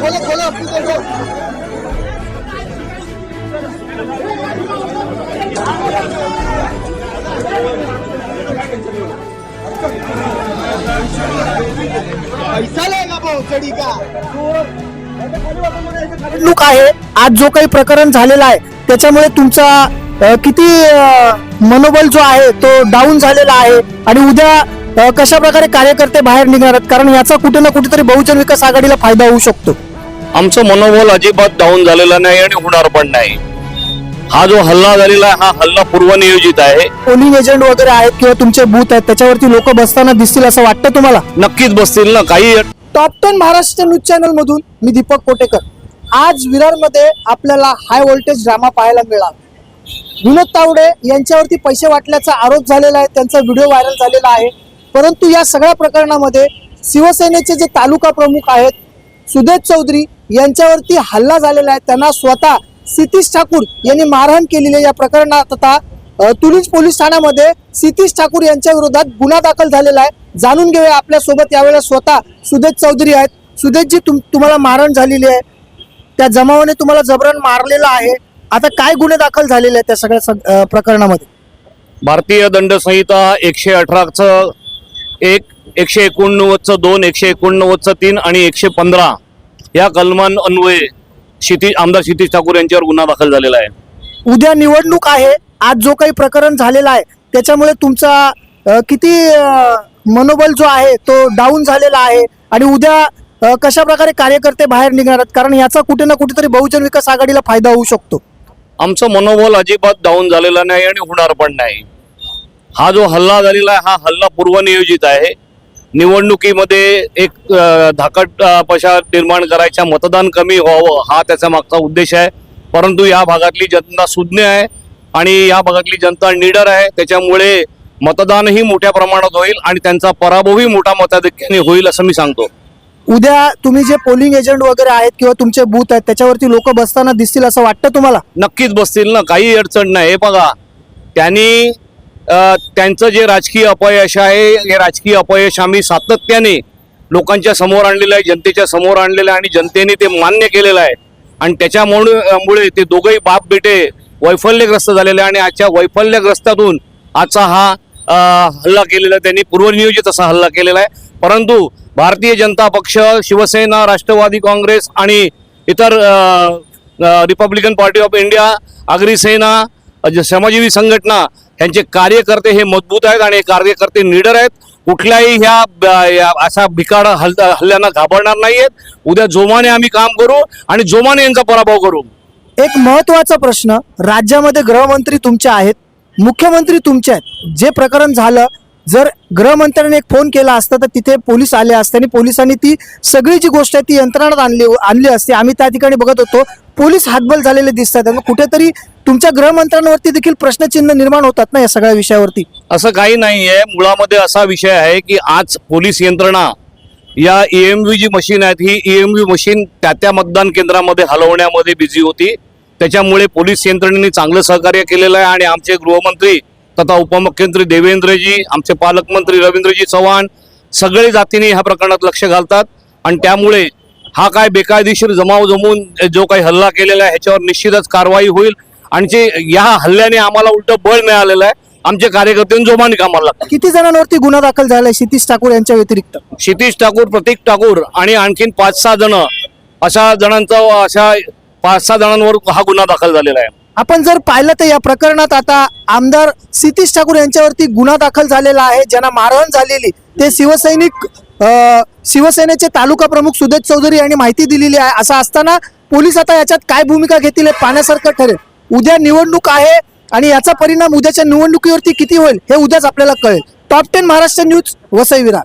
খোলো খোলো আপনি দেখো पैसा लेगा बहुत चढ़ी का निवडणूक आहे. आज जो काही प्रकरण झालेला आहे त्याच्यामुळे तुमचा अ, किती अ, मनोबल जो आहे तो डाऊन झालेला आहे. आणि उद्या कशा प्रकारे कार्यकर्ते बाहेर निघणार आहेत? कारण याचा कुठे ना कुठेतरी बहुजन विकास आघाडीला फायदा होऊ शकतो. आमचं मनोबल अजिबात डाऊन झालेला नाही आणि होणार पण नाही. हा जो हल्ला झालेला आहे हा हल्ला पूर्वनियोजित आहे. पोलिंग एजंट वगैरे आहेत किंवा तुमचे बूथ आहेत त्याच्यावरती लोक बसताना दिसतील असं वाटतं तुम्हाला? नक्कीच बसतील ना काही top ten Maharashtra news channel मधून मी दीपक कोटेकर. आज विरारमध्ये आपल्याला हाय व्होल्टेज ड्रामा पाहायला मिळाला विनोद तावडे यांच्यावरती पैसे वाटल्याचा आरोप झालेला आहे त्यांचा व्हिडिओ व्हायरल झालेला आहे. परंतु या सगळ्या प्रकरणामध्ये शिवसेनेचे जे तालुका प्रमुख आहेत सुदेश चौधरी यांच्यावरती हल्ला झालेला आहे. त्यांना स्वतः सितीश ठाकूर यांनी मारहाण केलेली आहे. या प्रकरणात आता तुलीज पोलीस ठाण्यामध्ये सितीश ठाकूर यांच्या विरोधात गुन्हा दाखल झालेला आहे. जाणून घेऊया आपल्यासोबत यावेळेला स्वतः सुदेश चौधरी आहेत. सुदेशजी तुम तुम्हाला मारहाण झालेली आहे. त्या जमावाने तुम्हाला जबरन मारलेलं आहे. आता काय गुन्हे दाखल झालेले आहेत त्या सगळ्या सग- अ, प्रकरणामध्ये? भारतीय दंड संहिता एकशे अठराचं एक एकशे एकोणनव्वदचं दोन एकशे एकोणनव्वदचं तीन आणि एकशे पंधरा या कलमान अन्वये क्षितिज आमदार क्षितिज ठाकूर यांच्यावर गुन्हा दाखल झालेला आहे. उद्या निवडणूक आहे. आज जो काही प्रकरण झालेलं आहे त्याच्यामुळे तुमचा अ, किती अ, मनोबल जो आहे तो डाऊन झालेला आहे. आणि उद्या कशा प्रकारे कार्यकर्ते बाहेर निघणार आहेत? कारण याचा कुठे ना कुठेतरी बहुजन विकास आघाडीला फायदा होऊ शकतो. आमचं मनोबल अजिबात डाऊन झालेलं नाही आणि होणार पण नाही. हा जो हल्ला झालेला आहे हा हल्ला पूर्वनियोजित आहे. निवडणुकीमध्ये एक धाकट पशा निर्माण करायच्या मतदान कमी व्हावं हा त्याचा मागचा उद्देश आहे. परंतु या भागातली जनता सुज्ञ आहे आणि या भागातली जनता निडर आहे. त्याच्यामुळे मतदानही मोठ्या प्रमाणात होईल आणि त्यांचा पराभवही मोठा मताधिक्याने होईल असं मी सांगतो. उद्या तुम्ही जे पोलिंग एजंट वगैरे आहेत किंवा तुमचे बूथ आहेत त्याच्यावरती लोक बसताना दिसतील असं वाटतं तुम्हाला? नक्कीच बसतील ना काही अडचण नाही. हे बघा त्यांनी त्यांचं जे राजकीय अपयश आहे हे राजकीय अपयश आम्ही सातत्याने लोकांच्या समोर आणलेलं आहे जनतेच्या समोर आणलेलं आहे आणि जनतेने ते मान्य केलेलं आहे. आणि त्याच्यामुळे मुळे ते दोघंही बाप बेटे वैफल्यग्रस्त झालेले आणि आजच्या वैफल्यग्रस्तातून आजचा हा हल्ला केलेला आहे. त्यांनी पूर्वनियोजित असा हल्ला केलेला आहे. परंतु भारतीय जनता पक्ष शिवसेना राष्ट्रवादी काँग्रेस आणि इतर Republican party of India Agri Sena Shramjivi Sanghatana यांचे कार्यकर्ते हे मजबूत आहेत आणि कार्यकर्ते निडर आहेत. कुठल्याही ह्या अशा भिकाड हल हल्ल्यांना घाबरणार नाहीयेत. उद्या जोमाने आम्ही काम करू आणि जोमाने यांचा पराभव करू. एक महत्त्वाचा प्रश्न राज्यामध्ये गृहमंत्री तुमचे आहेत. मुख्यमंत्री तुमचे आहेत. जे प्रकरण झालं जर गृहमंत्र्यांनी एक फोन केला असता तर तिथे पोलीस आले असते आणि पोलिसांनी ती सगळी जी गोष्ट आहे ती यंत्रणात आणली आणली असते. आम्ही त्या ठिकाणी बघत होतो पोलीस हातबल झालेले दिसतात. त्यामुळे कुठेतरी तुमच्या गृहमंत्र्यांवरती देखील प्रश्नचिन्ह निर्माण होतात ना या सगळ्या विषयावरती? असं काही नाही आहे मुळामध्ये असा विषय आहे की आज पोलीस यंत्रणा या ईएमव्ही जी मशीन आहेत. ही ईएमव्ही मशीन त्या त्या मतदान केंद्रामध्ये हलवण्यामध्ये बिझी होती. त्याच्यामुळे पोलीस यंत्रणेने चांगलं सहकार्य केलेलं आहे आणि आमचे गृहमंत्री तथा उपमुख्यमंत्री देवेंद्रजी आमचे पालकमंत्री रवींद्रजी चव्हाण सगळे जातीने ह्या प्रकरणात लक्ष घालतात. आणि त्यामुळे हा काय बेकायदेशीर जमाव जमवून जो काही हल्ला केलेला आहे ह्याच्यावर निश्चितच कारवाई होईल. आणि जे या हल्ल्याने आम्हाला उलट बळ मिळालेलं आहे आमचे कार्यकर्ते जोमाने कामाला लागतात. किती जणांवरती गुन्हा दाखल झालाय? क्षितिश ठाकूर यांच्या व्यतिरिक्त. क्षितिश ठाकूर प्रतीक ठाकूर आणि आणखीन पाच सहा जण अशा जणांचा अशा पाच सहा जणांवर हा गुन्हा दाखल झालेला आहे. आपण जर पाहिलं तर या प्रकरणात आता आमदार सितीश ठाकूर यांच्यावरती गुन्हा दाखल झालेला आहे ज्यांना मारहाण झालेली ते शिवसैनिक शिवसेनेचे तालुका प्रमुख सुदेश चौधरी यांनी माहिती दिलेली आहे. असं असताना पोलीस आता याच्यात काय भूमिका घेतील हे पाहण्यासारखं ठरेल. उद्या निवडणूक आहे आणि याचा परिणाम उद्याच्या निवडणुकीवरती किती होईल हे उद्याच आपल्याला कळेल. Top ten Maharashtra news Vasai Virar.